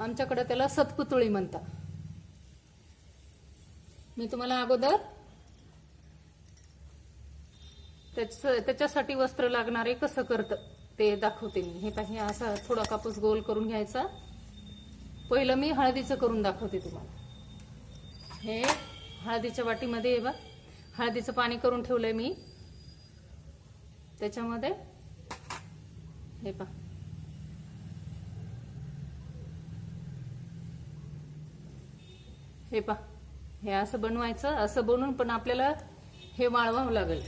आमच्याकडे त्याला सतपुतळी म्हणतात. मी तुम्हाला अगोदर त्याच्यासाठी वस्त्र लागणारे कसं करतं ते दाखवते मी. हे पाहिजे असा थोडा कापूस गोल करून घ्यायचा. पहिलं मी हळदीचं करून दाखवते तुम्हाला. हे हळदीच्या वाटीमध्ये हे बा हळदीचं पाणी करून ठेवलंय मी. त्याच्यामध्ये हे पा हे पा हे असं बनवायचं असं बनवून पण आपल्याला हे वाळवावं लागेल.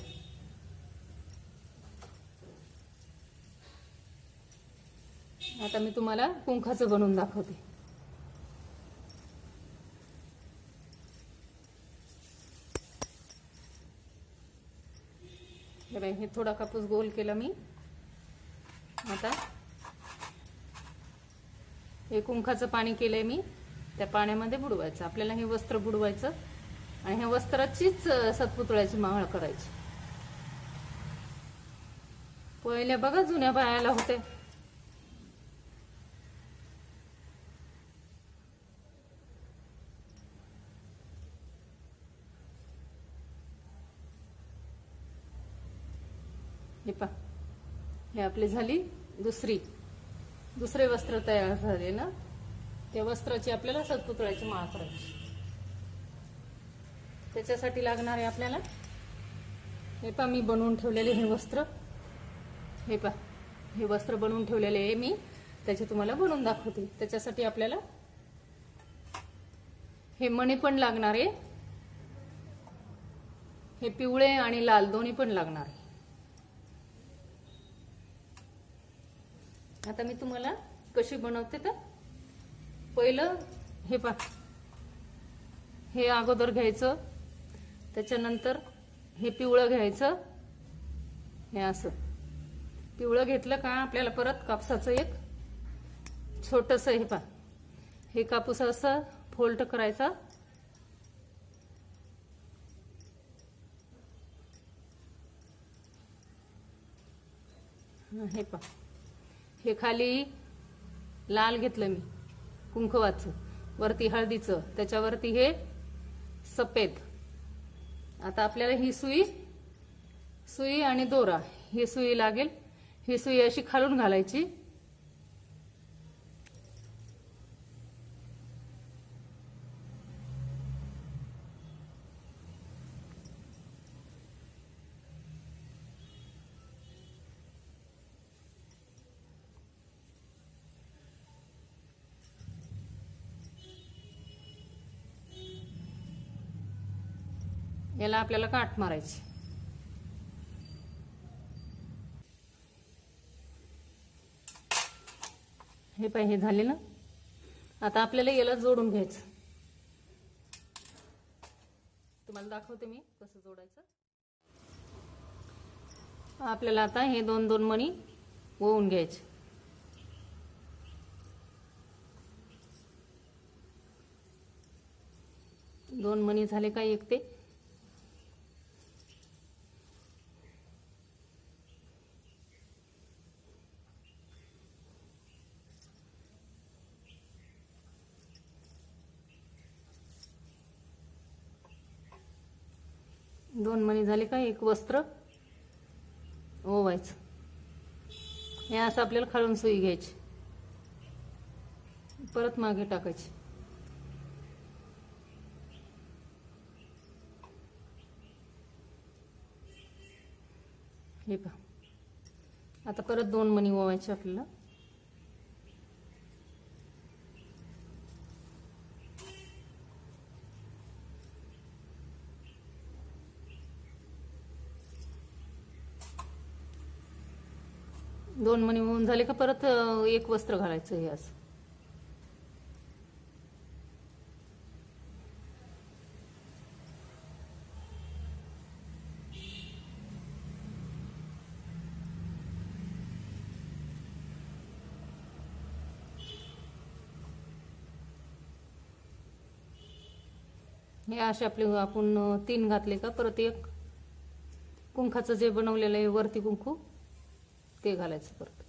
आता मी तुम्हाला कुंखाचं बनवून दाखवते. हे हे थोडा कापूस गोल केला मी. आता हे कुंखाचं पाणी केलंय मी. त्या पाण्यामध्ये बुडवायचं. आपल्याला हे वस्त्र बुडवायचं आणि ह्या वस्त्राचीच सतपुतळ्याची माळ करायची. पहिल्या बघा जुन्या बायाला होते. हे पा हे आपली झाली दुसरी. दुसरे वस्त्र तयार झाले ना? त्या वस्त्राची आपल्याला सतपुतळ्याची माळ करायची. त्याच्यासाठी लागणार आहे आपल्याला हे पा मी बनवून ठेवलेले हे वस्त्र. हे पा हे वस्त्र बनवून ठेवलेले आहे मी. त्याचे तुम्हाला बनवून दाखवते. त्याच्यासाठी आपल्याला हे मणी पण लागणार आहे. हे पिवळे आणि लाल दोन्ही पण लागणार आहे. आता मी तुम्हाला कशी बनवते तर पहिलं हे पा हे अगोदर घ्यायचं. त्याच्यानंतर हे पिवळं घ्यायचं. हे असं. पिवळं घेतलं का आपल्याला परत कापसाचं एक छोटस हे पा हे कापूस असं फोल्ड करायचा. हे पा हे खाली लाल घेतलं मी. कुंकवाचं वरती हळदीचं त्याच्यावरती हे सफेद. आता आपल्याला ही सुई सुई आणि दोरा. ही सुई लागेल. ही सुई अशी खालून घालायची. याला आपल्याला काठ मारायची. हे पाहिजे झाले ना? आता आपल्याला याला जोडून घ्यायचं. तुम्हाला दाखवते मी कसं जोडायचं. आपल्याला आता हे दोन दोन मणी ओवून घ्यायचे. दोन मणी झाले का एक ते? दोन मणी झाले का एक वस्त्र ओवायचं. हे असं आपल्याला खळून सुई घ्यायची. परत मागे टाकायची. हे पहा. आता परत दोन मणी ओवायचे आपल्याला. दोन मणी होऊन झाले का परत एक वस्त्र घालायचं हे असं. हे असे आपले आपण तीन घातले का? परत एक. कुंखाचं जे बनवलेलं आहे वरती कुंकू ते घालायचं परत.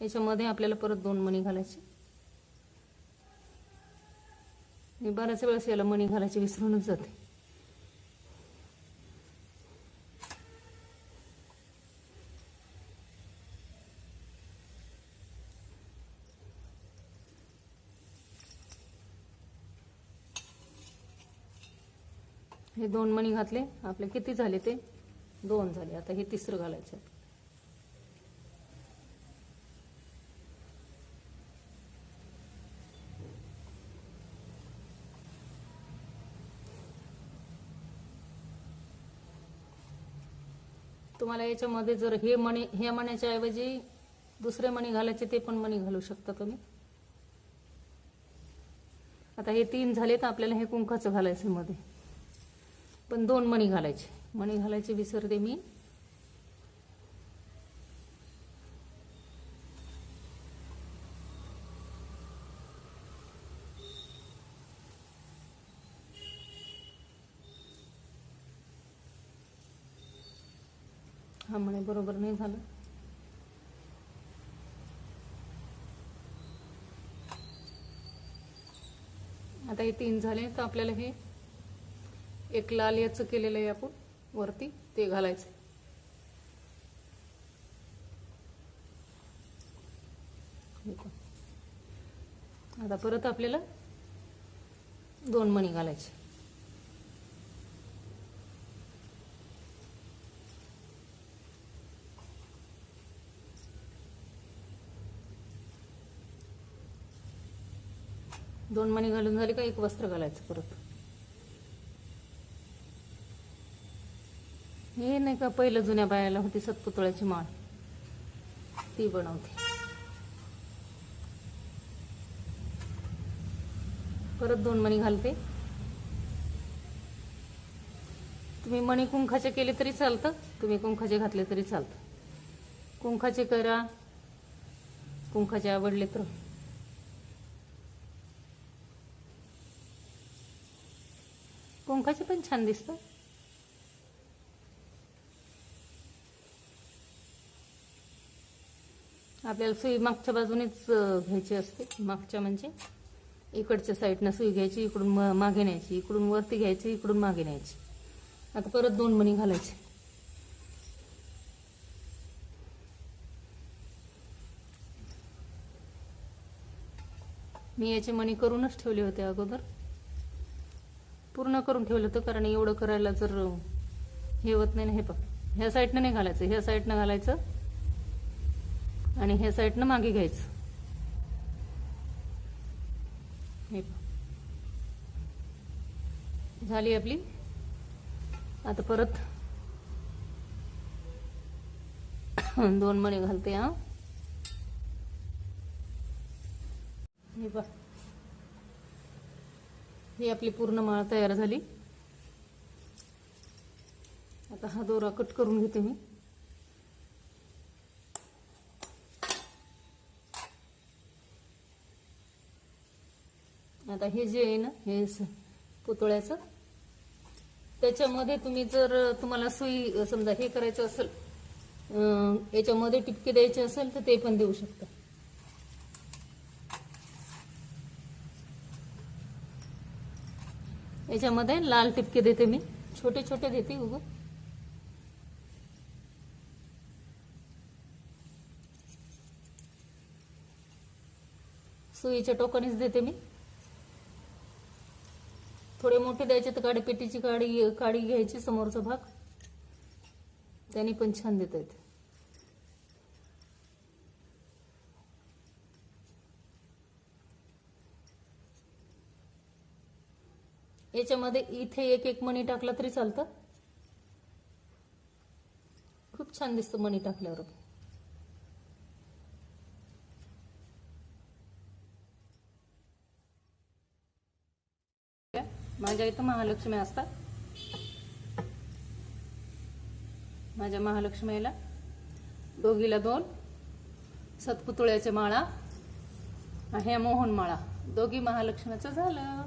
याच्यामध्ये आपल्याला परत दोन मणी घालायचे. मी बऱ्याच वेळेस याला मणी घालायची विसरूनच जाते. हे दोन मणी घातले. आपले किती झाले ते? दोन झाले. आता हे तिसरं घालायचं. तुम्हाला याच्यामध्ये जर हे मणी हे मण्याच्या ऐवजी दुसरे मणी घालायचे ते पण मणी घालू शकता तुम्ही. आता हे तीन झाले तर आपल्याला हे कुंकाचं घालायचं मध्ये. पण दोन मणी घालायचे. मणी घालायचे विसरते मी. हा म्हणे बरोबर नाही झालं. आता हे तीन झाले तर आपल्याला हे एक लाल याचं केलेलं आहे आपण वरती ते घालायचं. आता परत आपल्याला दोन मणी घालायचे. दोन मणी घालून झाले का एक वस्त्र घालायचं परत? हे नाही का पहिलं जुन्या बायाला होती सतपुतळ्याची माळ. ती बनवते. परत दोन मणी घालते. तुम्ही मणी कुंखाचे केले तरी चालतं तुम्ही कुंखाचे घातले तरी चालतं. कुंखाचे करा कुंखाचे आवडले तर. पंखाचे पण छान दिसतं. आपल्याला सुई मागच्या बाजूनेच घ्यायची असते. मागच्या म्हणजे इकडच्या साईडनं सुई घ्यायची इकडून म- मागे न्यायची इकडून वरती घ्यायची इकडून मागे न्यायची. आता परत दोन मणी घालायचे. मी याचे मणी करूनच ठेवले होते अगोदर. पूर्ण करून ठेवलं होतं कारण एवढं करायला जर हे होत नाही ना हे बघ ह्या साईडनं नाही घालायचं ह्या साईडनं घालायचं आणि ह्या साईडनं मागे घ्यायचं. हे झाली आपली? आता परत दोन मणी घालते हा. हे पहा. ही आपली पूर्ण माळ तयार झाली. आता हा दोरा कट करून घेते मी. आता हे जे आहे ना हे स- पुतळ्याचं त्याच्यामध्ये तुम्ही जर तुम्हाला सुई समजा हे करायचं असेल याच्यामध्ये टिपके द्यायचे असेल तर ते पण देऊ शकता. याच्यामध्ये लाल टिपके देते मी. छोटे छोटे देते उग. सुईच्या टोकानेच देते मी. थोडे मोठे द्यायचे तर काडी पेटीची काडी काडी घ्यायची समोरचा भाग. त्याने पण छान देता येते. याच्यामध्ये इथे एक एक मणी टाकला तरी चालतं. खूप छान दिसतं मणी टाकल्यावर. माझ्या इथं महालक्ष्मी असतात. माझ्या महालक्ष्मीला दोघीला दोन सतपुतळ्याच्या माळा ह्या मोहन माळा. दोघी महालक्ष्मीचं झालं.